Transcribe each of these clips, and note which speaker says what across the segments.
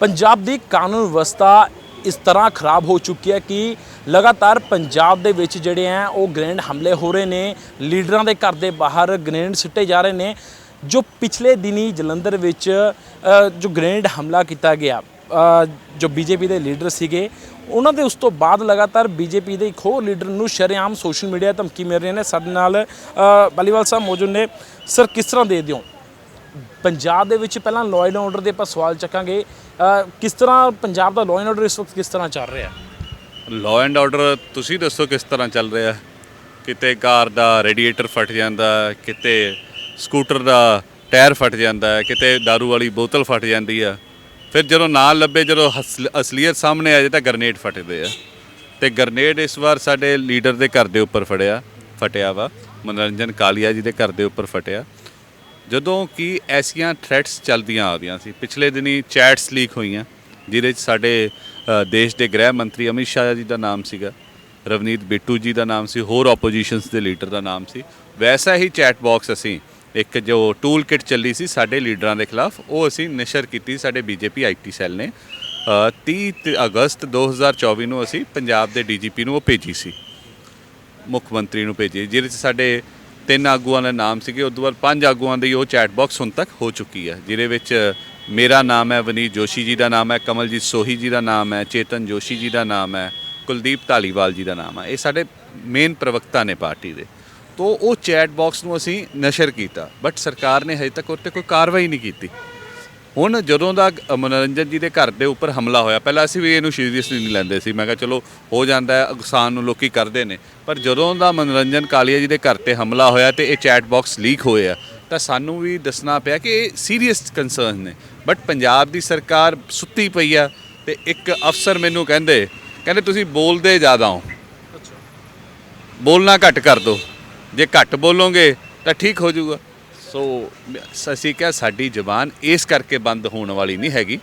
Speaker 1: ਪੰਜਾਬ ਦੀ ਕਾਨੂੰਨ ਵਿਵਸਥਾ ਇਸ ਤਰ੍ਹਾਂ ਖਰਾਬ ਹੋ ਚੁੱਕੀ ਹੈ ਕਿ ਲਗਾਤਾਰ ਪੰਜਾਬ ਦੇ ਵਿੱਚ ਜਿਹੜੇ ਆ ਉਹ ਗ੍ਰੈਂਡ ਹਮਲੇ ਹੋ ਰਹੇ ਨੇ ਲੀਡਰਾਂ ਦੇ ਘਰ ਦੇ ਬਾਹਰ ਗ੍ਰੈਂਡ ਸਿੱਟੇ ਜਾ ਰਹੇ ਨੇ ਜੋ ਪਿਛਲੇ ਦਿਨੀ ਜਲੰਧਰ ਵਿੱਚ ਜੋ ਗ੍ਰੈਂਡ ਹਮਲਾ ਕੀਤਾ ਗਿਆ ਅ, ਜੋ ਬੀਜੇਪੀ ਦੇ ਲੀਡਰ ਸੀਗੇ ਉਹਨਾਂ ਦੇ ਉਸ ਤੋਂ ਬਾਅਦ ਲਗਾਤਾਰ ਬੀਜੇਪੀ ਦੇ ਇੱਕ ਹੋਰ ਲੀਡਰ ਨੂੰ ਸ਼ਰੇਆਮ ਸੋਸ਼ਲ ਮੀਡੀਆ ਧਮਕੀ ਮਿਲ ਰਹੀਆਂ ਨੇ। ਸਾਡੇ ਨਾਲ ਅ, ਬਾਲੀਵਾਲ ਸਾਹਿਬ ਮੌਜੂਦ ਨੇ। ਸਰ ਕਿਸ ਤਰ੍ਹਾਂ ਦੇ ਦਿਓ ਪੰਜਾਬ ਦੇ ਵਿੱਚ ਪਹਿਲਾਂ ਲਾਅ ਐਂਡ ਆਰਡਰ ਦੇ ਆਪਾਂ ਸਵਾਲ ਚੱਕਾਂਗੇ। ਕਿਸ ਤਰ੍ਹਾਂ ਪੰਜਾਬ ਦਾ ਲਾਅ ਐਂਡ ਆਰਡਰ ਇਸ ਵਕਤ ਕਿਸ ਤਰ੍ਹਾਂ ਚੱਲ ਰਿਹਾ?
Speaker 2: ਲਾਅ ਐਂਡ ਆਰਡਰ ਤੁਸੀਂ ਦੱਸੋ ਕਿਸ ਤਰ੍ਹਾਂ ਚੱਲ ਰਿਹਾ? ਕਿਤੇ ਕਾਰ ਦਾ ਰੇਡੀਏਟਰ ਫਟ ਜਾਂਦਾ, ਕਿਤੇ ਸਕੂਟਰ ਦਾ ਟਾਇਰ ਫਟ ਜਾਂਦਾ, ਕਿਤੇ दारू ਵਾਲੀ ਬੋਤਲ ਫਟ ਜਾਂਦੀ ਆ। ਫਿਰ ਜਦੋਂ ਨਾ ਲੱਭੇ, ਜਦੋਂ ਹਸਲ- ਅਸਲੀਅਤ ਸਾਹਮਣੇ ਆ ਜੇ ਤਾਂ ਗਰਨੇਡ ਫਟਦੇ ਆ। ਤੇ ਗਰਨੇਡ ਇਸ ਵਾਰ ਸਾਡੇ ਲੀਡਰ ਦੇ ਘਰ ਦੇ ਉੱਪਰ ਫੜਿਆ, ਫਟਿਆ ਵਾ। ਮਨੋਰੰਜਨ ਕਾਲੀਆ ਜੀ ਦੇ ਘਰ ਦੇ ਉੱਪਰ ਫਟਿਆ। ਜਦੋਂ ਕਿ ਐਸੀਆਂ ਥ੍ਰੈਟਸ ਚੱਲਦੀਆਂ ਆ ਰਹੀਆਂ ਸੀ ਪਿਛਲੇ ਦਿਨੀ ਚੈਟਸ ਲੀਕ ਹੋਈਆਂ ਜਿਹਦੇ 'ਚ ਸਾਡੇ ਦੇਸ਼ ਦੇ ਗ੍ਰਹਿ ਮੰਤਰੀ ਅਮਿਤ ਸ਼ਾਹ ਜੀ ਦਾ ਨਾਮ ਸੀਗਾ ਰਵਨੀਤ ਬਿੱਟੂ ਜੀ ਦਾ ਨਾਮ ਸੀ ਹੋਰ ਆਪੋਜੀਸ਼ਨਸ ਦੇ ਲੀਡਰ ਦਾ ਨਾਮ ਸੀ। ਵੈਸਾ ਹੀ ਚੈਟ ਬਾਕਸ ਅਸੀਂ ਇੱਕ ਜੋ ਟੂਲ ਕਿਟ ਚੱਲੀ ਸੀ ਸਾਡੇ ਲੀਡਰਾਂ ਦੇ ਖਿਲਾਫ ਉਹ ਅਸੀਂ ਨਿਸ਼ਰ ਕੀਤੀ ਸਾਡੇ ਬੀਜੇਪੀ ਆਈਟੀ ਸੈੱਲ ਨੇ। ਅ, 30 ਤੇ ਅਗਸਤ 2024 ਨੂੰ ਅਸੀਂ ਪੰਜਾਬ ਦੇ ਡੀਜੀਪੀ ਨੂੰ ਉਹ ਭੇਜੀ ਸੀ ਮੁੱਖ ਮੰਤਰੀ ਨੂੰ ਭੇਜੀ ਜਿਹਦੇ 'ਚ ਸਾਡੇ ਤਿੰਨ ਆਗੂਆਂ ਦੇ ਨਾਮ ਸੀਗੇ ਉਦੋਂ ਬਾਅਦ ਪੰਜ ਆਗੂਆਂ ਦੀ ਉਹ ਚੈਟ ਬਾਕਸ ਹੁਣ ਤੱਕ ਹੋ ਚੁੱਕੀ ਹੈ, ਜਿਹਦੇ ਵਿੱਚ ਮੇਰਾ ਨਾਮ ਹੈ ਵਨੀਤ ਜੋਸ਼ੀ ਜੀ ਦਾ ਨਾਮ ਹੈ, ਕਮਲਜੀਤ ਸੋਹੀ ਜੀ ਦਾ ਨਾਮ ਹੈ, ਚੇਤਨ ਜੋਸ਼ੀ ਜੀ ਦਾ ਨਾਮ ਹੈ, ਕੁਲਦੀਪ ਢਾਲੀਵਾਲ ਜੀ ਦਾ ਨਾਮ ਹੈ। ਇਹ ਸਾਡੇ ਮੇਨ ਪ੍ਰਵਕਤਾ ਨੇ ਪਾਰਟੀ ਦੇ। ਤੋਂ ਉਹ ਚੈਟ ਬਾਕਸ ਨੂੰ ਅਸੀਂ ਨਸ਼ਰ ਕੀਤਾ ਬਟ ਸਰਕਾਰ ਨੇ ਹਜੇ ਤੱਕ ਉੱਤੇ ਕੋਈ ਕਾਰਵਾਈ ਨਹੀਂ ਕੀਤੀ। ਹੁਣ ਜਦੋਂ ਦਾ ਮਨੋਰੰਜਨ ਜੀ ਦੇ ਘਰ ਦੇ ਉੱਪਰ ਹਮਲਾ ਹੋਇਆ ਪਹਿਲਾਂ ਅਸੀਂ ਵੀ ਇਹਨੂੰ ਸੀਰੀਅਸਲੀ ਨਹੀਂ ਲੈਂਦੇ ਸੀ। ਮੈਂ ਕਿਹਾ ਚਲੋ ਹੋ ਜਾਂਦਾ ਹੈ ਅਕਸਾਨ ਨੂੰ ਲੋਕੀ ਕਰਦੇ ਨੇ। ਪਰ ਜਦੋਂ ਦਾ ਮਨੋਰੰਜਨ ਕਾਲੀਆ ਜੀ ਦੇ ਘਰ ਤੇ ਹਮਲਾ ਹੋਇਆ ਤੇ ਇਹ ਚੈਟ ਬਾਕਸ ਲੀਕ ਹੋਏ ਆ ਤਾਂ ਸਾਨੂੰ ਵੀ ਦੱਸਣਾ ਪਿਆ ਕਿ ਇਹ ਸੀਰੀਅਸ ਕੰਸਰਨ ਨੇ। ਬਟ ਪੰਜਾਬ ਦੀ ਸਰਕਾਰ ਸੁੱਤੀ ਪਈ ਆ ਤੇ ਇੱਕ ਅਫਸਰ ਮੈਨੂੰ ਕਹਿੰਦੇ ਕਹਿੰਦੇ ਤੁਸੀਂ ਬੋਲਦੇ ਜ਼ਿਆਦਾ ਹੋ। ਬੋਲਣਾ ਘੱਟ ਕਰ ਦਿਓ ਜੇ ਘੱਟ ਬੋਲੋਗੇ ਤਾਂ ਠੀਕ ਹੋ ਜਾਊਗਾ। ਸੋ ਅਸੀਂ ਕਿਹਾ ਸਾਡੀ ਜ਼ਬਾਨ ਇਸ ਕਰਕੇ ਬੰਦ ਹੋਣ ਵਾਲੀ ਨਹੀਂ ਹੈਗੀ।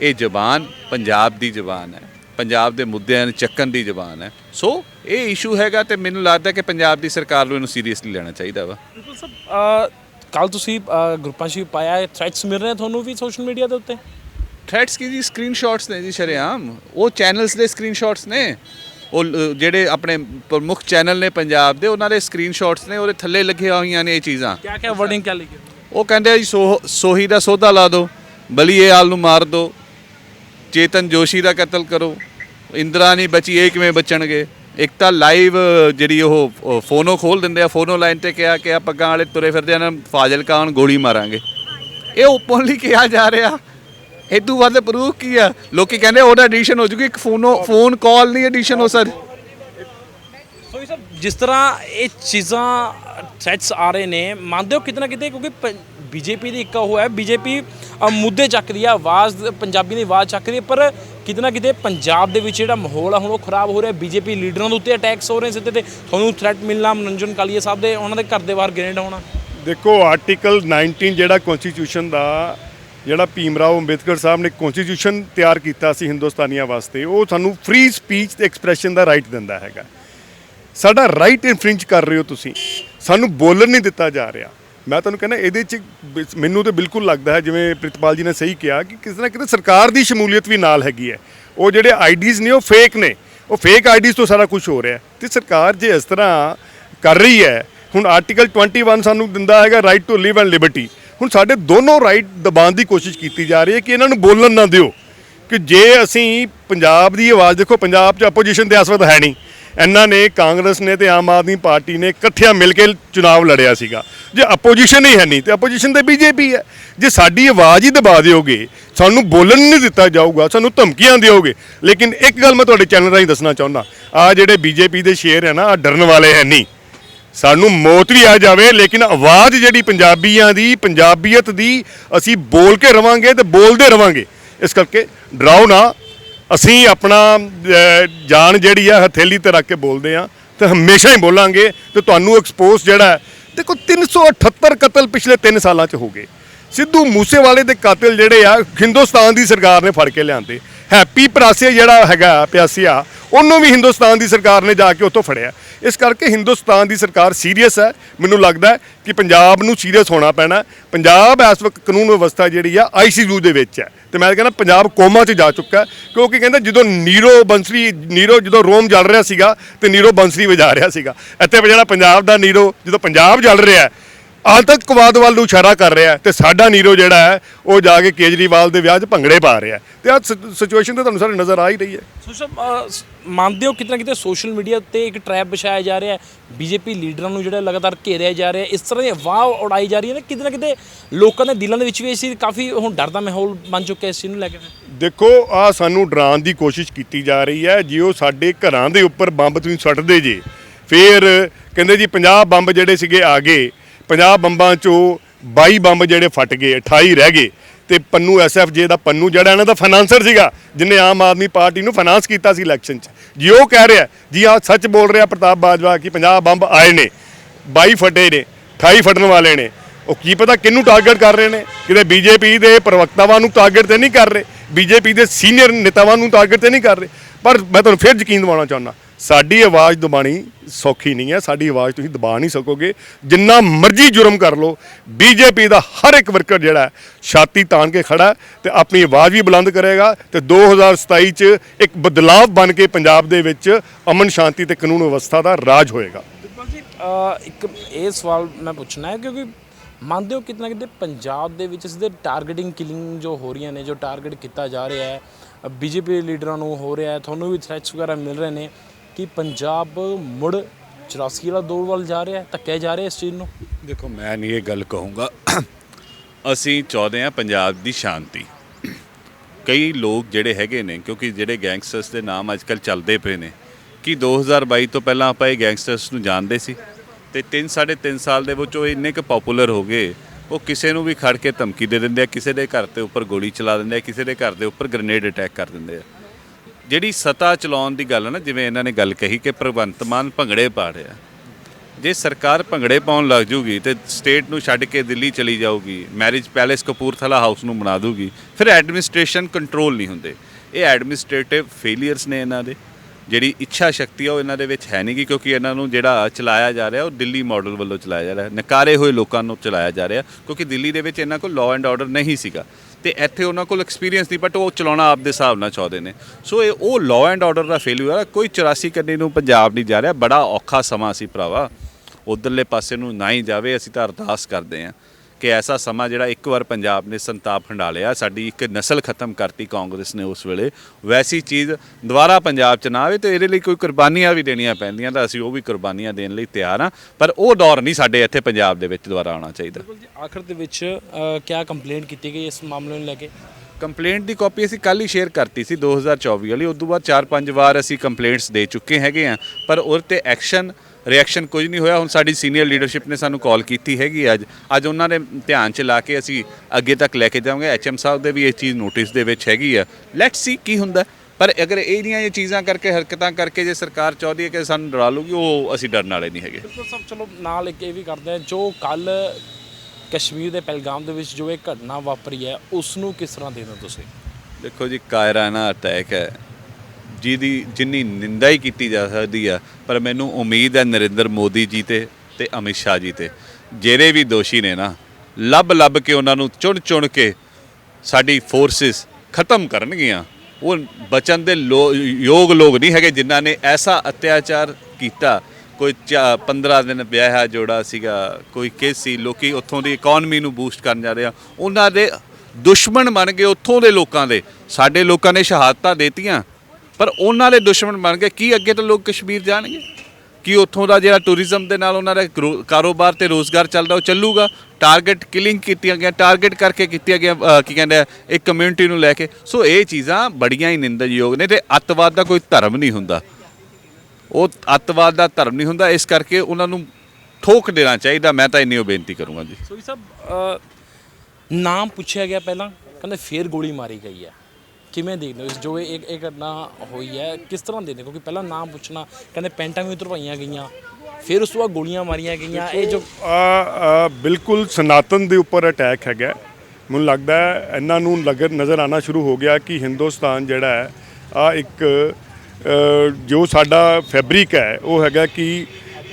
Speaker 2: ਇਹ ਜ਼ਬਾਨ ਪੰਜਾਬ ਦੀ ਜ਼ਬਾਨ ਹੈ। ਪੰਜਾਬ ਦੇ ਮੁੱਦਿਆਂ ਨੂੰ ਚੱਕਣ ਦੀ ਜ਼ਬਾਨ ਹੈ। ਸੋ ਇਹ ਇਸ਼ੂ ਹੈਗਾ ਤੇ ਮੈਨੂੰ ਲੱਗਦਾ ਕਿ ਪੰਜਾਬ ਦੀ ਸਰਕਾਰ ਨੂੰ ਇਹਨੂੰ ਸੀਰੀਅਸਲੀ ਲੈਣਾ ਚਾਹੀਦਾ ਵਾ।
Speaker 1: ਬਿਲਕੁਲ ਸਰ ਕੱਲ ਤੁਸੀਂ ਗਰੁੱਪਾਂ 'ਚ ਪਾਇਆ ਥ੍ਰੈਟਸ ਮਿਲ ਰਹੇ ਤੁਹਾਨੂੰ ਵੀ ਸੋਸ਼ਲ ਮੀਡੀਆ ਦੇ ਉੱਤੇ?
Speaker 2: ਥ੍ਰੈਡਸ ਕੀ ਜੀ? ਸਕਰੀਨਸ਼ਾਟਸ ਨੇ ਜੀ ਸ਼ਰੇਆਮ। ਉਹ ਚੈਨਲਸ ਦੇ ਸਕਰੀਨਸ਼ਾਟਸ ਨੇ। ਉਹ ਜਿਹੜੇ ਆਪਣੇ ਪ੍ਰਮੁੱਖ ਚੈਨਲ ਨੇ ਪੰਜਾਬ ਦੇ ਉਹਨਾਂ ਦੇ ਸਕਰੀਨਸ਼ਾਟਸ ਨੇ ਉਹਦੇ ਥੱਲੇ ਲੱਗੀਆਂ ਹੋਈਆਂ ਨੇ ਇਹ ਚੀਜ਼ਾਂ।
Speaker 1: ਕਿਆ ਕਿਆ ਵਰਡਿੰਗ ਕਿਆ ਲਿਖੀ
Speaker 2: ਉਹ ਕਹਿੰਦੇ ਆ ਜੀ ਸੋਹ- ਦਾ ਸੌਦਾ ਲਾ ਦਿਓ ਬਲੀਏ ਆਲ ਨੂੰ ਮਾਰ ਦਿਓ ਚੇਤਨ ਜੋਸ਼ੀ ਦਾ ਕਤਲ ਕਰੋ ਇੰਦਰਾ ਨਹੀਂ ਬਚੀ ਇਹ ਕਿਵੇਂ ਬਚਣਗੇ? ਇੱਕ ਤਾਂ ਲਾਈਵ ਜਿਹੜੀ ਉਹ ਉਹ ਫੋਨੋ ਖੋਲ ਦਿੰਦੇ ਆ ਫੋਨੋ ਲਾਈਨ ਤੇ ਕਿਹਾ ਕਿ ਆ ਪੱਗਾਂ ਵਾਲੇ ਤੁਰੇ ਫਿਰਦੇ ਆ ਨਾ ਫਾਜ਼ਿਲ ਕਾਨ ਗੋਲੀ ਮਾਰਾਂਗੇ। ਇਹ ਓਪਨਲੀ ਕਿਹਾ ਜਾ ਰਿਹਾ। ਇਦੋਂ ਵੱਧ ਪ੍ਰੂਫ ਕੀ ਆ? ਲੋਕੀ ਕਹਿੰਦੇ ਉਹਦਾ ਐਡੀਸ਼ਨ ਹੋ ਜੂਗੀ ਇੱਕ ਫੋਨੋ ਫੋਨ ਕਾਲ ਨਹੀਂ ਐਡੀਸ਼ਨ ਹੋ ਸਰ।
Speaker 1: ਸੋ ਇਹ ਸਭ ਜਿਸ ਤਰ੍ਹਾਂ ਇਹ ਚੀਜ਼ਾਂ ਥ੍ਰੈਟਸ ਆ ਰਹੇ ਨੇ ਮੰਨਦੇ ਹੋ ਕਿਤੇ ਨਾ ਕਿਤੇ ਕਿਉਂਕਿ ਬੀਜੇਪੀ ਦੀ ਇੱਕ ਉਹ ਹੈ ਬੀਜੇਪੀ ਮੁੱਦੇ ਚੱਕਦੀ ਆ ਆਵਾਜ਼ ਪੰਜਾਬੀ ਦੀ ਆਵਾਜ਼ ਚੱਕਦੀ ਹੈ ਪਰ ਕਿਤੇ ਨਾ ਕਿਤੇ ਪੰਜਾਬ ਦੇ ਵਿੱਚ ਜਿਹੜਾ ਮਾਹੌਲ ਆ ਹੁਣ ਉਹ ਖਰਾਬ ਹੋ ਰਿਹਾ ਬੀਜੇਪੀ ਲੀਡਰਾਂ ਦੇ ਉੱਤੇ ਅਟੈਕਸ ਹੋ ਰਹੇ ਸਿੱਧੇ ਤੇ ਤੁਹਾਨੂੰ ਥ੍ਰੈਟ ਮਿਲਣਾ ਮਨੋਰੰਜਨ ਕਾਲੀਆ ਸਾਹਿਬ ਦੇ ਉਹਨਾਂ ਦੇ ਘਰ ਦੇ ਬਾਹਰ ਗ੍ਰੇਨੇਡ ਹੋਣਾ
Speaker 3: ਦੇਖੋ ਆਰਟੀਕਲ 19 ਜਿਹੜਾ ਕਨਸਟੀਟਿਊਸ਼ਨ ਦਾ ਜਿਹੜਾ ਭੀਮਰਾਓ ਅੰਬੇਦਕਰ ਸਾਹਿਬ ਨੇ ਕਨਸਟੀਟਿਊਸ਼ਨ ਤਿਆਰ ਕੀਤਾ ਸੀ ਹਿੰਦੁਸਤਾਨੀਆਂ ਵਾਸਤੇ, ਉਹ ਸਾਨੂੰ ਫ੍ਰੀ ਸਪੀਚ ਤੇ ਐਕਸਪ੍ਰੈਸ਼ਨ ਦਾ ਰਾਈਟ ਦਿੰਦਾ ਹੈਗਾ। ਸਾਡਾ ਰਾਈਟ ਇਨਫ੍ਰਿੰਜ ਕਰ ਰਹੇ ਹੋ ਤੁਸੀਂ। ਸਾਨੂੰ ਬੋਲਣ ਨਹੀਂ ਦਿੱਤਾ ਜਾ ਰਿਹਾ। ਮੈਂ ਤੁਹਾਨੂੰ ਕਹਿੰਦਾ, ਇਹਦੇ ਚ ਮੈਨੂੰ ਤੇ ਬਿਲਕੁਲ ਲੱਗਦਾ ਹੈ, ਜਿਵੇਂ ਪ੍ਰਿਤਪਾਲ ਜੀ ਨੇ ਸਹੀ ਕਿਹਾ ਕਿ ਕਿਸੇ ਨਾ ਕਿਤੇ ਸਰਕਾਰ ਦੀ ਸ਼ਮੂਲੀਅਤ ਵੀ ਨਾਲ ਹੈਗੀ ਹੈ। ਉਹ ਜਿਹੜੇ ਆਈਡੀਜ਼ ਨੇ, ਉਹ ਫੇਕ ਨੇ। ਉਹ ਫੇਕ ਆਈਡੀਜ਼ ਤੋਂ ਸਾਰਾ ਕੁਝ ਹੋ ਰਿਹਾ। ਹੈ ਤੇ ਸਰਕਾਰ ਜੇ ਇਸ ਤਰ੍ਹਾਂ ਕਰ ਰਹੀ ਹੈ, ਹੁਣ ਆਰਟੀਕਲ 21 ਸਾਨੂੰ ਦਿੰਦਾ ਹੈਗਾ right to live and liberty ਹੁਣ ਸਾਡੇ ਦੋਨੋਂ ਰਾਈਟ ਦਬਾਉਣ ਦੀ ਕੋਸ਼ਿਸ਼ ਕੀਤੀ ਜਾ ਰਹੀ ਹੈ ਕਿ ਇਹਨਾਂ ਨੂੰ ਬੋਲਣ ਨਾ ਦਿਓ ਕਿ ਜੇ ਅਸੀਂ ਪੰਜਾਬ ਦੀ ਆਵਾਜ਼ ਦੇਖੋ, ਪੰਜਾਬ 'ਚ ਆਪੋਜੀਸ਼ਨ ਤੇ ਇਸ ਵਕਤ ਹੈ ਨਹੀਂ। ਇਹਨਾਂ ਨੇ ਕਾਂਗਰਸ ਨੇ ਤੇ ਆਮ ਆਦਮੀ ਪਾਰਟੀ ਨੇ ਇਕੱਠਿਆਂ ਮਿਲ ਕੇ ਚੁਣਾਵ ਲੜਿਆ ਸੀਗਾ। ਜੇ ਆਪੋਜੀਸ਼ਨ ਹੀ ਹੈ ਨਹੀਂ, ਤੇ ਆਪੋਜੀਸ਼ਨ ਤੇ ਬੀਜੇਪੀ ਹੈ। ਜੇ ਸਾਡੀ ਆਵਾਜ਼ ਹੀ ਦਬਾ ਦਿਓਗੇ, ਸਾਨੂੰ ਬੋਲਣ ਨਹੀਂ ਦਿੱਤਾ ਜਾਊਗਾ, ਸਾਨੂੰ ਧਮਕੀਆਂ ਦਿਓਗੇ। ਲੇਕਿਨ ਇੱਕ ਗੱਲ ਮੈਂ ਤੁਹਾਡੇ ਚੈਨਲ ਰਾਹੀਂ ਦੱਸਣਾ ਚਾਹੁੰਦਾ ਆ ਜਿਹੜੇ ਬੀਜੇਪੀ ਦੇ ਸ਼ੇਅਰ ਹੈ ਨਾ ਆ ਡਰਨ ਵਾਲੇ ਹੈ ਨਹੀਂ। ਸਾਨੂੰ ਮੌਤ ਵੀ ਆ ਜਾਵੇ, ਲੇਕਿਨ ਆਵਾਜ਼ ਜਿਹੜੀ ਪੰਜਾਬੀਆਂ ਦੀ, ਪੰਜਾਬੀਅਤ ਦੀ ਅਸੀਂ ਬੋਲ ਕੇ ਰਵਾਂਗੇ ਤੇ ਬੋਲਦੇ ਰਵਾਂਗੇ। ਇਸ ਕਰਕੇ ਡਰਾਓ ਨਾ। ਅਸੀਂ ਆਪਣਾ ਜਾਨ ਜਿਹੜੀ ਆ, ਹਥੇਲੀ ਤੇ ਰੱਖ ਕੇ ਬੋਲਦੇ ਆ ਤੇ ਹਮੇਸ਼ਾ ਹੀ ਬੋਲਾਂਗੇ ਤੇ ਤੁਹਾਨੂੰ ਐਕਸਪੋਜ਼ ਜਿਹੜਾ ਹੈ, ਦੇਖੋ 378 ਕਤਲ ਪਿਛਲੇ 3 ਸਾਲਾਂ 'ਚ ਹੋ ਗਏ। ਸਿੱਧੂ ਮੂਸੇਵਾਲੇ ਦੇ ਕਾਤਲ ਜਿਹੜੇ ਆ, ਹਿੰਦੁਸਤਾਨ ਦੀ ਸਰਕਾਰ ਨੇ ਫੜ ਕੇ ਲਿਆਂਦੇ। ਹੈਪੀ ਪ੍ਰਾਸੇ ਜਿਹੜਾ ਹੈਗਾ ਪਿਆਸੀਆ ਉਹਨੂੰ ਵੀ ਹਿੰਦੁਸਤਾਨ ਦੀ ਸਰਕਾਰ ਨੇ ਜਾ ਕੇ ਉੱਥੋਂ ਫੜਿਆ। ਇਸ ਕਰਕੇ ਹਿੰਦੁਸਤਾਨ ਦੀ ਸਰਕਾਰ ਸੀਰੀਅਸ ਹੈ। ਮੈਨੂੰ ਲੱਗਦਾ ਹੈ ਕਿ ਪੰਜਾਬ ਨੂੰ ਸੀਰੀਅਸ ਹੋਣਾ ਪੈਣਾ। ਪੰਜਾਬ ਇਸ ਵਕਤ ਕਾਨੂੰਨ ਵਿਵਸਥਾ ਜਿਹੜੀ ਆ ਆਈਸੀਯੂ ਦੇ ਵਿੱਚ ਹੈ। ਤੇ ਮੈਂ ਕਹਿੰਦਾ ਪੰਜਾਬ ਕੋਮਾ 'ਚ ਜਾ ਚੁੱਕਾ ਕਿਉਂਕਿ ਕਹਿੰਦਾ ਜਦੋਂ ਨੀਰੋ ਬੰਸਰੀ, ਨੀਰੋ ਜਦੋਂ ਰੋਮ ਜਲ ਰਿਹਾ ਸੀਗਾ ਤੇ ਨੀਰੋ ਬੰਸਰੀ ਵਜਾ ਰਿਹਾ ਸੀਗਾ। ਇੱਥੇ ਜਿਹੜਾ ਪੰਜਾਬ ਦਾ ਨੀਰੋ, ਜਦੋਂ ਪੰਜਾਬ ਜਲ ਰਿਹਾ ਆਤੰਕਵਾਦ ਵੱਲ ਨੂੰ ਇਸ਼ਾਰਾ ਕਰ ਰਿਹਾ ਹੈ ਤੇ ਸਾਡਾ ਨੀਰੋ ਜਿਹੜਾ ਹੈ, ਉਹ ਜਾ ਕੇ ਕੇਜਰੀਵਾਲ ਦੇ ਵਿਆਹ 'ਚ ਭੰਗੜੇ ਪਾ ਰਿਹਾ ਹੈ। ਤੇ ਆ ਸਿਚੁਏਸ਼ਨ ਤਾਂ ਤੁਹਾਨੂੰ ਸਾਰੇ ਨਜ਼ਰ ਆ ਹੀ ਰਹੀ ਹੈ।
Speaker 1: ਸੋ ਮੰਨਦੇ ਹੋ ਕਿਤੇ ਨਾ ਕਿਤੇ ਸੋਸ਼ਲ ਮੀਡੀਆ ਉੱਤੇ ਇੱਕ ਟ੍ਰੈਪ ਵਿਛਾਇਆ ਜਾ ਰਿਹਾ ਹੈ? ਬੀਜੇਪੀ ਲੀਡਰਾਂ ਨੂੰ ਜਿਹੜਾ ਲਗਾਤਾਰ ਘੇਰਿਆ ਜਾ ਰਿਹਾ ਇਸ ਤਰ੍ਹਾਂ ਦੀ ਵਾਹ ਉਡਾਈ ਜਾ ਰਹੀ ਹੈ ਨਾ, ਕਿਤੇ ਨਾ ਕਿਤੇ ਲੋਕਾਂ ਦੇ ਦਿਲਾਂ ਦੇ ਵਿੱਚ ਵੀ ਇਸ ਚੀਜ਼ ਕਾਫੀ ਹੁਣ ਡਰ ਦਾ ਮਾਹੌਲ ਬਣ ਚੁੱਕਿਆ ਇਸ ਚੀਜ਼ ਨੂੰ ਲੈ ਕੇ।
Speaker 3: ਦੇਖੋ, ਆ ਸਾਨੂੰ ਡਰਾਉਣ ਦੀ ਕੋਸ਼ਿਸ਼ ਕੀਤੀ ਜਾ ਰਹੀ ਹੈ, ਜੇ ਉਹ ਸਾਡੇ ਘਰਾਂ ਦੇ ਉੱਪਰ ਬੰਬ ਤੁਸੀਂ ਸੁੱਟਦੇ ਜੇ, ਫਿਰ ਕਹਿੰਦੇ ਜੀ 50 ਬੰਬ ਜਿਹੜੇ ਸੀਗੇ ਆ ਗਏ 50 ਬੰਬਾਂ ਚੋਂ 22 ਬੰਬ ਜਿਹੜੇ ਫਟ ਗਏ 28 ਰਹਿ ਗਏ। ਤੇ ਪੰਨੂ ਐਸਐਫਜੇ ਦਾ ਪੰਨੂ, ਜਿਹੜਾ ਇਹਨਾਂ ਦਾ ਫਾਈਨਾਂਸਰ ਸੀਗਾ, ਜਿਨੇ ਆਮ ਆਦਮੀ ਪਾਰਟੀ ਨੂੰ ਫਾਈਨਾਂਸ ਕੀਤਾ ਸੀ ਇਲੈਕਸ਼ਨ 'ਚ। ਜੀ, ਉਹ ਕਹਿ ਰਿਹਾ, ਜੀ ਆ ਸੱਚ ਬੋਲ ਰਿਹਾ ਪ੍ਰਤਾਪ ਬਾਜਵਾ ਕਿ 50 ਬੰਬ ਆਏ ਨੇ 22 ਫਟੇ ਨੇ 28 ਫਟਣ ਵਾਲੇ ਨੇ। ਉਹ ਕੀ ਪਤਾ ਕਿਹਨੂੰ ਟਾਰਗੇਟ ਕਰ ਰਹੇ ਨੇ? ਕਿਤੇ ਬੀਜੇਪੀ ਦੇ ਪ੍ਰਵਕਤਾਵਾਂ ਨੂੰ ਟਾਰਗੇਟ ਤੇ ਨਹੀਂ ਕਰ ਰਹੇ ਬੀਜੇਪੀ ਦੇ ਸੀਨੀਅਰ ਨੇਤਾਵਾਂ ਨੂੰ ਟਾਰਗੇਟ ਤੇ ਨਹੀਂ ਕਰ ਰਹੇ। ਪਰ ਮੈਂ ਤੁਹਾਨੂੰ ਫਿਰ ਯਕੀਨ ਦਿਵਾਉਣਾ ਚਾਹੁੰਦਾ ਸਾਡੀ ਆਵਾਜ਼ ਦਬਾਣੀ ਸੌਖੀ ਨਹੀਂ ਹੈ, ਸਾਡੀ ਆਵਾਜ਼ ਤੁਸੀਂ ਦਬਾ ਨਹੀਂ ਸਕੋਗੇ। ਜਿੰਨਾ ਮਰਜ਼ੀ ਜੁਰਮ ਕਰ ਲਓ, ਬੀਜੇਪੀ ਦਾ ਹਰ ਇੱਕ ਵਰਕਰ ਜਿਹੜਾ ਛਾਤੀ ਤਾਣ ਕੇ ਖੜਾ ਹੈ ਤੇ ਆਪਣੀ ਆਵਾਜ਼ ਵੀ ਬੁਲੰਦ ਕਰੇਗਾ ਤੇ 2027 ਚ ਇੱਕ ਬਦਲਾਵ ਬਣ ਕੇ ਪੰਜਾਬ ਦੇ ਵਿੱਚ ਅਮਨ ਸ਼ਾਂਤੀ ਤੇ ਕਾਨੂੰਨ ਵਿਵਸਥਾ ਦਾ ਰਾਜ ਹੋਏਗਾ।
Speaker 1: ਜੀ ਇੱਕ ਇਹ ਸਵਾਲ ਮੈਂ ਪੁੱਛਣਾ ਹੈ ਕਿਉਂਕਿ ਮੰਨਦੇ ਹੋ ਕਿਤਨਾ ਕਿਤੇ ਪੰਜਾਬ ਦੇ ਵਿੱਚ ਸਿੱਧੇ ਟਾਰਗੇਟਿੰਗ ਕਿਲਿੰਗ ਜੋ ਹੋ ਰਹੀਆਂ ਨੇ, ਜੋ ਟਾਰਗੇਟ ਕੀਤਾ ਜਾ ਰਿਹਾ ਹੈ, ਬੀਜੇਪੀ ਲੀਡਰਾਂ ਨੂੰ ਹੋ ਰਿਹਾ ਹੈ, ਤੁਹਾਨੂੰ ਵੀ ਥ੍ਰੈਟਸ ਵਗੈਰਾ ਮਿਲ ਰਹੇ ਨੇ। ਕਿ ਪੰਜਾਬ ਮੁੜ 84 ਵਾਲਾ ਦੌਰ ਵੱਲ ਜਾ ਰਿਹਾ ਹੈ ਧੱਕਿਆ ਜਾ ਰਿਹਾ ਇਸ ਚੀਜ਼ ਨੂੰ?
Speaker 2: ਦੇਖੋ, ਮੈਂ ਨਹੀਂ ਇਹ ਗੱਲ ਕਹੂੰਗਾ। ਅਸੀਂ ਚਾਹੁੰਦੇ ਹਾਂ ਪੰਜਾਬ ਦੀ ਸ਼ਾਂਤੀ। ਕਈ ਲੋਕ ਜਿਹੜੇ ਹੈਗੇ ਨੇ, ਕਿਉਂਕਿ ਜਿਹੜੇ ਗੈਂਗਸਟਰਸ ਦੇ ਨਾਮ ਅੱਜਕੱਲ ਚੱਲਦੇ ਪਏ ਨੇ, ਕਿ 2022 ਤੋਂ ਪਹਿਲਾਂ ਆਪਾਂ ਇਹ ਗੈਂਗਸਟਰਸ ਨੂੰ ਜਾਣਦੇ ਸੀ ਤੇ 3 3.5 ਸਾਲ ਦੇ ਵਿੱਚ ਉਹ ਇੰਨੇ ਕੁ ਪਪੂਲਰ ਹੋ ਗਏ, ਉਹ ਕਿਸੇ ਨੂੰ ਵੀ ਖੜ ਕੇ ਧਮਕੀ ਦੇ ਦਿੰਦੇ ਆ, ਕਿਸੇ ਦੇ ਘਰ ਦੇ ਉੱਪਰ ਗੋਲੀ ਚਲਾ ਦਿੰਦੇ ਆ, ਕਿਸੇ ਦੇ ਘਰ ਦੇ ਉੱਪਰ ਗ੍ਰੇਨੇਡ ਅਟੈਕ ਕਰ ਦਿੰਦੇ ਆ। ਜਿਹੜੀ ਸਤਾ ਚਲਾਉਣ ਦੀ ਗੱਲ ਹੈ ਨਾ, ਜਿਵੇਂ ਇਹਨਾਂ ਨੇ ਗੱਲ ਕਹੀ ਕਿ ਭਗਵੰਤ ਮਾਨ ਭੰਗੜੇ ਪਾ ਰਿਹਾ। ਜੇ ਸਰਕਾਰ ਭੰਗੜੇ ਪਾਉਣ ਲੱਗ ਜੂਗੀ ਤੇ ਸਟੇਟ ਨੂੰ ਛੱਡ ਕੇ ਦਿੱਲੀ ਚਲੀ ਜਾਊਗੀ, ਮੈਰਿਜ ਪੈਲੇਸ ਕਪੂਰਥਲਾ ਹਾਊਸ ਨੂੰ ਬਣਾ ਦੂਗੀ, ਫਿਰ ਐਡਮਿਨਿਸਟ੍ਰੇਸ਼ਨ ਕੰਟਰੋਲ ਨਹੀਂ ਹੁੰਦੇ। ਇਹ ਐਡਮਿਨਿਸਟ੍ਰੇਟਿਵ ਫੇਲਿਅਰਸ ਨੇ ਇਹਨਾਂ ਦੇ। ਜਿਹੜੀ ਇੱਛਾ ਸ਼ਕਤੀ ਆ ਉਹ ਇਹਨਾਂ ਦੇ ਵਿੱਚ ਹੈ ਨਹੀਂਗੀ ਕਿਉਂਕਿ ਇਹਨਾਂ ਨੂੰ ਜਿਹੜਾ ਚਲਾਇਆ ਜਾ ਰਿਹਾ, ਉਹ ਦਿੱਲੀ ਮਾਡਲ ਵੱਲੋਂ ਚਲਾਇਆ ਜਾ ਰਿਹਾ। ਨਕਾਰੇ ਹੋਏ ਲੋਕਾਂ ਨੂੰ ਚਲਾਇਆ ਜਾ ਰਿਹਾ, ਕਿਉਂਕਿ ਦਿੱਲੀ ਦੇ ਵਿੱਚ ਇਹਨਾਂ ਕੋਲ ਲਾਅ ਐਂਡ ਆਰਡਰ ਨਹੀਂ ਸੀਗਾ। ਤੇ ਇੱਥੇ ਉਹਨਾਂ ਕੋਲ ਐਕਸਪੀਰੀਅੰਸ ਨਹੀਂ ਬਟ ਉਹ ਚਲਾਉਣਾ ਆਪਦੇ ਹਿਸਾਬ ਨਾਲ ਚਾਹੁੰਦੇ ਨੇ। ਸੋ ਇਹ ਉਹ ਲਾਅ ਐਂਡ ਆਰਡਰ ਦਾ ਫੇਲਿਅਰ ਆ। ਕੋਈ 84 ਕੰਨੀ ਨੂੰ ਪੰਜਾਬ ਨਹੀਂ ਜਾ ਰਿਹਾ। ਬੜਾ ਔਖਾ ਸਮਾਂ ਸੀ ਭਰਾਵਾ। ਉਧਰਲੇ ਪਾਸੇ ਨੂੰ ਨਾ ਹੀ ਜਾਵੇ, ਅਸੀਂ ਤਾਂ ਅਰਦਾਸ ਕਰਦੇ ਹਾਂ। ਕਿ ਐਸਾ ਸਮਾਂ ਜਿਹੜਾ ਇੱਕ ਵਾਰ ਪੰਜਾਬ ਨੇ ਸੰਤਾਪ ਹੰਡਾ ਲਿਆ ਸਾਡੀ ਇੱਕ ਨਸਲ ਖਤਮ ਕਰਤੀ ਕਾਂਗਰਸ ਨੇ ਉਸ ਵੇਲੇ। ਵੈਸੀ ਚੀਜ਼ ਦੁਬਾਰਾ ਪੰਜਾਬ 'ਚ ਨਾ ਆਵੇ ਤੇ ਇਹਦੇ ਲਈ ਕੋਈ ਕੁਰਬਾਨੀਆਂ ਵੀ ਦੇਣੀਆਂ ਪੈਂਦੀਆਂ ਤਾਂ ਅਸੀਂ ਉਹ ਵੀ ਕੁਰਬਾਨੀਆਂ ਦੇਣ ਲਈ ਤਿਆਰ ਹਾਂ। ਪਰ ਉਹ ਦੌਰ ਨਹੀਂ ਸਾਡੇ ਇੱਥੇ ਪੰਜਾਬ ਦੇ ਵਿੱਚ ਦੁਬਾਰਾ ਆਉਣਾ ਚਾਹੀਦਾ।
Speaker 1: ਬਿਲਕੁਲ ਜੀ ਆਖਰ ਦੇ ਵਿੱਚ ਕਿਆ ਕੰਪਲੇਂਟ ਕੀਤੀ ਗਈ ਇਸ ਮਾਮਲੇ ਨੂੰ ਲੈ ਕੇ?
Speaker 2: ਕੰਪਲੇਂਟ ਦੀ ਕਾਪੀ ਅਸੀਂ ਕੱਲ ਹੀ ਸ਼ੇਅਰ ਕਰਤੀ ਸੀ 2024 ਵਾਲੀ। ਉਸ ਤੋਂ ਬਾਅਦ 4-5 ਵਾਰ ਅਸੀਂ ਕੰਪਲੇਂਟਸ ਦੇ ਚੁੱਕੇ ਹੈਗੇ ਆ ਪਰ ਉਹਦੇ ਤੇ ਐਕਸ਼ਨ ਰਿਐਕਸ਼ਨ ਕੁਝ ਨਹੀਂ ਹੋਇਆ। ਹੁਣ ਸਾਡੀ ਸੀਨੀਅਰ ਲੀਡਰਸ਼ਿਪ ਨੇ ਸਾਨੂੰ ਕਾਲ ਕੀਤੀ ਹੈਗੀ ਅੱਜ। ਅੱਜ ਉਹਨਾਂ ਦੇ ਧਿਆਨ 'ਚ ਲਾ ਕੇ ਅਸੀਂ ਅੱਗੇ ਤੱਕ ਲੈ ਕੇ ਜਾਵਾਂਗੇ। ਐਚਐਮ ਸਾਹਿਬ ਦੇ ਵੀ ਇਹ ਚੀਜ਼ ਨੋਟਿਸ ਦੇ ਵਿੱਚ ਹੈਗੀ ਆ। ਲੈਟਸ ਸੀ ਕੀ ਹੁੰਦਾ। ਪਰ ਅਗਰ ਇਹ ਦੀਆਂ ਇਹ ਚੀਜ਼ਾਂ ਕਰਕੇ ਹਰਕਤਾਂ ਕਰਕੇ ਜੇ ਸਰਕਾਰ ਚਾਹਦੀ ਹੈ ਕਿ ਸਾਨੂੰ ਡਰਾ ਲੂਗੀ ਉਹ ਅਸੀਂ ਡਰਨ ਵਾਲੇ ਨਹੀਂ ਹੈਗੇ।
Speaker 1: ਬਿਲਕੁਲ ਸਭ ਚਲੋ ਨਾਲ ਇੱਕ ਇਹ ਵੀ ਕਰਦੇ ਆ ਜੋ ਕੱਲ ਕਸ਼ਮੀਰ ਦੇ ਪਹਿਲਗਾਮ ਦੇ ਵਿੱਚ ਜੋ ਇਹ ਘਟਨਾ ਵਾਪਰੀ ਹੈ ਉਸ ਨੂੰ ਕਿਸ ਤਰ੍ਹਾਂ ਦੇਖਦੇ ਤੁਸੀਂ?
Speaker 2: ਦੇਖੋ ਜੀ ਕਾਇਰਾਨਾ ਅਟੈਕ ਹੈ। ਜਿਹਦੀ ਜਿੰਨੀ ਨਿੰਦਾ ਹੀ ਕੀਤੀ ਜਾ ਸਕਦੀ ਆ, ਪਰ ਮੈਨੂੰ ਉਮੀਦ ਹੈ ਨਰਿੰਦਰ ਮੋਦੀ ਜੀ ਤੇ ਤੇ ਅਮਿਤ ਸ਼ਾਹ ਜੀ ਤੇ। ਜਿਹੜੇ ਵੀ ਦੋਸ਼ੀ ਨੇ ਨਾ ਲੱਭ ਲੱਭ ਕੇ ਉਹਨਾਂ ਨੂੰ ਚੁਣ ਚੁਣ ਕੇ ਸਾਡੀ ਫੋਰਸਿਸ ਖਤਮ ਕਰਨਗੀਆਂ। ਉਹ ਬਚਨ ਦੇ ਲੋ- ਯੋਗ ਲੋਕ ਨਹੀਂ ਹੈਗੇ ਜਿਨ੍ਹਾਂ ਨੇ ਐਸਾ ਅਤਿਆਚਾਰ ਕੀਤਾ। ਕੋਈ 15 ਦਿਨ ਵਿਆਹਿਆ ਜੋੜਾ ਸੀਗਾ, ਕੋਈ ਕੇਸ ਸੀ, ਲੋਕੀ ਉੱਥੋਂ ਦੀ ਇਕਨੋਮੀ ਨੂੰ ਬੂਸਟ ਕਰਨ ਜਾ ਰਹੇ ਆ। ਉਹਨਾਂ ਦੇ ਦੁਸ਼ਮਣ ਬਣ ਗਏ ਉੱਥੋਂ ਦੇ ਲੋਕਾਂ ਦੇ। ਸਾਡੇ ਲੋਕਾਂ ਨੇ ਸ਼ਹਾਦਤਾਂ ਦੇਤੀਆਂ। ਪਰ ਉਹਨਾਂ ਦੇ ਦੁਸ਼ਮਣ ਬਣ ਗਏ ਕੀ ਅੱਗੇ ਤੋਂ ਲੋਕ ਕਸ਼ਮੀਰ ਜਾਣਗੇ? ਕੀ ਉੱਥੋਂ ਦਾ ਜਿਹੜਾ ਟੂਰਿਜ਼ਮ ਦੇ ਨਾਲ ਉਹਨਾਂ ਦਾ ਗਰੋ- ਕਾਰੋਬਾਰ ਤੇ ਰੋਜ਼ਗਾਰ ਚੱਲਦਾ, ਉਹ ਚੱਲੂਗਾ? ਟਾਰਗੇਟ ਕਿਲਿੰਗ ਕੀਤੀਆਂ ਗਿਆ ਟਾਰਗੇਟ ਕਰਕੇ ਕੀਤੀਆਂ ਗਿਆ ਕੀ ਕਹਿੰਦੇ ਆ, ਇੱਕ ਕਮਿਊਨਿਟੀ ਨੂੰ ਲੈ ਕੇ। ਸੋ ਇਹ ਚੀਜ਼ਾਂ ਬੜੀਆਂ ਹੀ ਨਿੰਦਣਯੋਗ ਨੇ ਤੇ ਅੱਤਵਾਦ ਦਾ ਕੋਈ ਧਰਮ ਨਹੀਂ ਹੁੰਦਾ। ਉਹ ਅੱਤਵਾਦ ਦਾ ਧਰਮ ਨਹੀਂ ਹੁੰਦਾ, ਇਸ ਕਰਕੇ ਉਹਨਾਂ ਨੂੰ ਠੋਕ ਦੇਣਾ ਚਾਹੀਦਾ। ਮੈਂ ਤਾਂ ਇੰਨੀ ਓ ਬੇਨਤੀ ਕਰੂੰਗਾ ਜੀ।
Speaker 1: ਸੋਈ ਸਾਹਿਬ ਨਾਮ ਪੁੱਛਿਆ ਗਿਆ ਪਹਿਲਾਂ, ਕਹਿੰਦੇ ਫੇਰ ਗੋਲੀ ਮਾਰੀ ਗਈ ਹੈ। ਕਿਵੇਂ ਦੇਖਦੇ ਹੋ ਇਸ ਜੋ ਇਹ ਇਹ ਘਟਨਾ ਹੋਈ ਹੈ? ਕਿਸ ਤਰ੍ਹਾਂ ਦੇਖਦੇ ਹੋ? ਕਿਉਂਕਿ ਪਹਿਲਾਂ ਨਾਮ ਪੁੱਛਣਾ ਕਹਿੰਦੇ ਪੈਂਟਾਂ ਵੀ ਉਤਰਵਾਈਆਂ ਗਈਆਂ ਫਿਰ ਉਸ ਤੋਂ ਬਾਅਦ ਗੋਲੀਆਂ ਮਾਰੀਆਂ ਗਈਆਂ। ਇਹ ਜੋ
Speaker 3: ਆ ਆ ਬਿਲਕੁਲ ਸਨਾਤਨ ਦੇ ਉੱਪਰ ਅਟੈਕ ਹੈਗਾ। ਮੈਨੂੰ ਲੱਗਦਾ ਹੈ ਇਹਨਾਂ ਨੂੰ ਲਗਰ ਨਜ਼ਰ ਆਣਾ ਸ਼ੁਰੂ ਹੋ ਗਿਆ ਕਿ ਹਿੰਦੁਸਤਾਨ ਜਿਹੜਾ ਹੈ ਆ ਇੱਕ ਅ, ਜੋ ਸਾਡਾ ਫੈਬਰਿਕ ਹੈ ਉਹ ਹੈਗਾ ਕਿ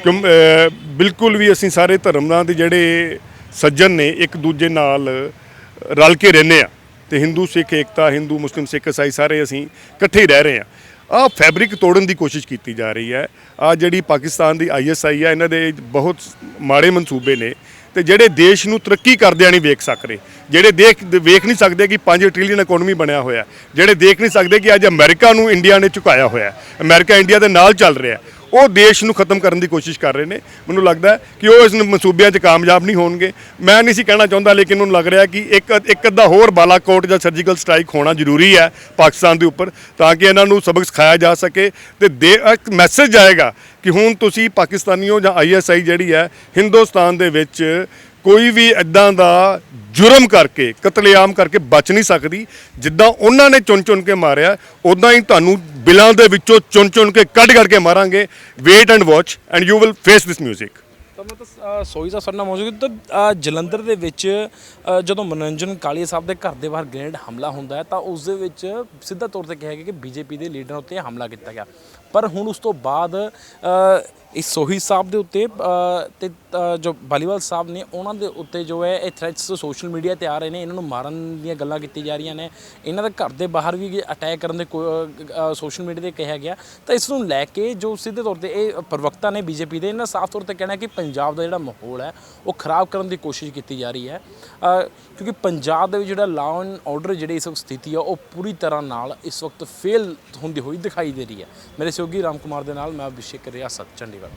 Speaker 3: ਕਿਉਂ- ਅ, ਬਿਲਕੁਲ ਵੀ ਅਸੀਂ ਸਾਰੇ ਧਰਮਾਂ ਦੇ ਜਿਹੜੇ ਸੱਜਣ ਨੇ ਇੱਕ ਦੂਜੇ ਨਾਲ ਰਲ ਕੇ ਰਹਿੰਦੇ ਆ। ਤੇ ਹਿੰਦੂ ਸਿੱਖ, ਏਕਤਾ, ਹਿੰਦੂ, ਮੁਸਲਿਮ, ਸਿੱਖ, ਇਸਾਈ ਸਾਰੇ ਅਸੀਂ ਇਕੱਠੇ ਹੀ ਰਹਿ ਰਹੇ ਹਾਂ। ਆ ਫੈਬਰਿਕ ਤੋੜਨ ਦੀ ਕੋਸ਼ਿਸ਼ ਕੀਤੀ ਜਾ ਰਹੀ ਹੈ। ਆ ਜਿਹੜੀ ਪਾਕਿਸਤਾਨ ਦੀ ਆਈਐਸਆਈ ਹੈ, ਇਹਨਾਂ ਦੇ ਬਹੁਤ ਮਾੜੇ ਮਨਸੂਬੇ ਨੇ ਤੇ ਜਿਹੜੇ ਦੇਸ਼ ਨੂੰ ਤਰੱਕੀ ਕਰਦਿਆਂ ਨਹੀਂ ਵੇਖ ਸਕ ਰਹੇ ਜਿਹੜੇ ਦੇਖ, ਵੇਖ ਨਹੀਂ ਸਕਦੇ ਕਿ 5 ਟ੍ਰਿਲੀਅਨ ਇਕਨੋਮੀ ਬਣਿਆ ਹੋਇਆ ਜਿਹੜੇ ਦੇਖ ਨਹੀਂ ਸਕਦੇ ਕਿ ਅੱਜ ਅਮਰੀਕਾ ਨੂੰ ਇੰਡੀਆ ਨੇ ਝੁਕਾਇਆ ਹੋਇਆ ਹੈ। ਅਮਰੀਕਾ ਇੰਡੀਆ ਦੇ ਨਾਲ ਚੱਲ ਰਿਹਾ ਉਹ ਦੇਸ਼ ਨੂੰ ਖਤਮ ਕਰਨ ਦੀ ਕੋਸ਼ਿਸ਼ ਕਰ ਰਹੇ ਨੇ। ਮੈਨੂੰ ਲੱਗਦਾ ਕਿ ਉਹ ਇਸ ਮਨਸੂਬਿਆਂ 'ਚ ਕਾਮਯਾਬ ਨਹੀਂ ਹੋਣਗੇ। ਮੈਂ ਨਹੀਂ ਸੀ ਕਹਿਣਾ ਚਾਹੁੰਦਾ, ਲੇਕਿਨ ਉਹਨੂੰ ਲੱਗ ਰਿਹਾ ਕਿ ਇੱਕ ਇੱਕ ਅੱਧਾ ਹੋਰ ਬਾਲਾਕੋਟ ਜਾਂ ਸਰਜੀਕਲ ਸਟ੍ਰਾਈਕ ਹੋਣਾ ਜ਼ਰੂਰੀ ਹੈ ਪਾਕਿਸਤਾਨ ਦੇ ਉੱਪਰ, ਤਾਂ ਕਿ ਇਹਨਾਂ ਨੂੰ ਸਬਕ ਸਿਖਾਇਆ ਜਾ ਸਕੇ ਤੇ ਦੇ, ਇੱਕ ਮੈਸੇਜ ਜਾਏਗਾ ਕਿ ਹੁਣ ਤੁਸੀਂ ਪਾਕਿਸਤਾਨੀਓ ਜਾਂ ਆਈਐਸਆਈ ਜਿਹੜੀ ਹੈ, ਹਿੰਦੁਸਤਾਨ ਦੇ ਵਿੱਚ ਕੋਈ ਵੀ ਇਦਾਂ ਦਾ ਜੁਰਮ ਕਰਕੇ, ਕਤਲੇਆਮ ਕਰਕੇ ਬਚ ਨਹੀਂ ਸਕਦੀ, ਜਿੱਦਾਂ ਉਹਨਾਂ ਨੇ ਚੁਣ ਚੁਣ ਕੇ ਮਾਰਿਆ ਉਦਾਂ ਹੀ ਤੁਹਾਨੂੰ ਬਿਲਾਂ ਦੇ ਵਿੱਚੋਂ ਚੁਣ ਚੁਣ ਕੇ ਕੱਢ ਕਰਕੇ ਮਾਰਾਂਗੇ। Wait and watch and you will face this 뮤직
Speaker 1: ਤਾਂ ਮੈਂ ਤਾਂ ਸੋਈ ਦਾ ਸਰਨਾ ਮੌਜੂਦ ਤਾਂ ਜਲੰਧਰ ਦੇ ਵਿੱਚ ਜਦੋਂ ਮਨੋਰੰਜਨ ਕਾਲੀਆ ਸਾਹਿਬ ਦੇ ਘਰ ਦੇ ਬਾਹਰ ਗ੍ਰੈਂਡ ਹਮਲਾ ਹੁੰਦਾ ਹੈ, ਤਾਂ ਉਸ ਦੇ ਵਿੱਚ ਸਿੱਧਾ ਤੌਰ ਤੇ ਕਿਹਾ ਗਿਆ ਕਿ ਬੀਜੇਪੀ ਦੇ ਲੀਡਰਾਂ ਉੱਤੇ ਹਮਲਾ ਕੀਤਾ ਗਿਆ। ਪਰ ਹੁਣ ਉਸ ਤੋਂ ਬਾਅਦ ਇਸ ਸੋਹੀ ਸਾਹਿਬ ਦੇ ਉੱਤੇ ਅ, ਤੇ ਜੋ ਬਾਲੀਵਾਲ ਸਾਹਿਬ ਨੇ ਉਹਨਾਂ ਦੇ ਉੱਤੇ ਜੋ ਹੈ ਇਹ ਥ੍ਰੈਟਸ ਸੋਸ਼ਲ ਮੀਡੀਆ ਤੇ ਆ ਰਹੇ ਨੇ ਇਹਨਾਂ ਨੂੰ ਮਾਰਨ ਦੀਆਂ ਗੱਲਾਂ ਕੀਤੀਆਂ ਜਾ ਰਹੀਆਂ ਨੇ। ਇਹਨਾਂ ਦੇ ਘਰ ਦੇ ਬਾਹਰ ਵੀ ਅਟੈਕ ਕਰਨ ਦੇ ਸੋਸ਼ਲ ਮੀਡੀਆ ਤੇ ਕਿਹਾ ਗਿਆ। ਤਾਂ ਇਸ ਨੂੰ ਲੈ ਕੇ ਜੋ ਸਿੱਧੇ ਤੌਰ ਤੇ ਇਹ ਪ੍ਰਵਕਤਾ ਨੇ ਬੀਜੇਪੀ ਦੇ ਇਹਨਾਂ ਸਾਫ਼ ਤੌਰ ਤੇ ਕਹਿਣਾ ਕਿ ਪੰਜਾਬ ਦਾ ਜਿਹੜਾ ਮਾਹੌਲ ਹੈ ਉਹ ਖਰਾਬ ਕਰਨ ਦੀ ਕੋਸ਼ਿਸ਼ ਕੀਤੀ ਜਾ ਰਹੀ ਹੈ। ਕਿਉਂਕਿ ਪੰਜਾਬ ਦੇ ਵਿੱਚ ਜਿਹੜਾ ਲਾਅ ਐਂਡ ਆਰਡਰ ਜਿਹੜੀ ਇਸ ਵਕਤ ਸਥਿਤੀ ਆ ਉਹ ਪੂਰੀ ਤਰ੍ਹਾਂ ਨਾਲ ਇਸ ਵਕਤ ਫੇਲ ਹੁੰਦੀ ਹੋਈ ਦਿਖਾਈ ਦੇ ਰਹੀ ਹੈ। ਮੇਰੇ ਸਹਿਯੋਗੀ ਰਾਮ ਕੁਮਾਰ ਦੇ ਨਾਲ ਮੈਂ ਅਭਿਸ਼ੇਕ ਰਿਆਸਤ ਚੰਡੀਗੜ੍ਹ।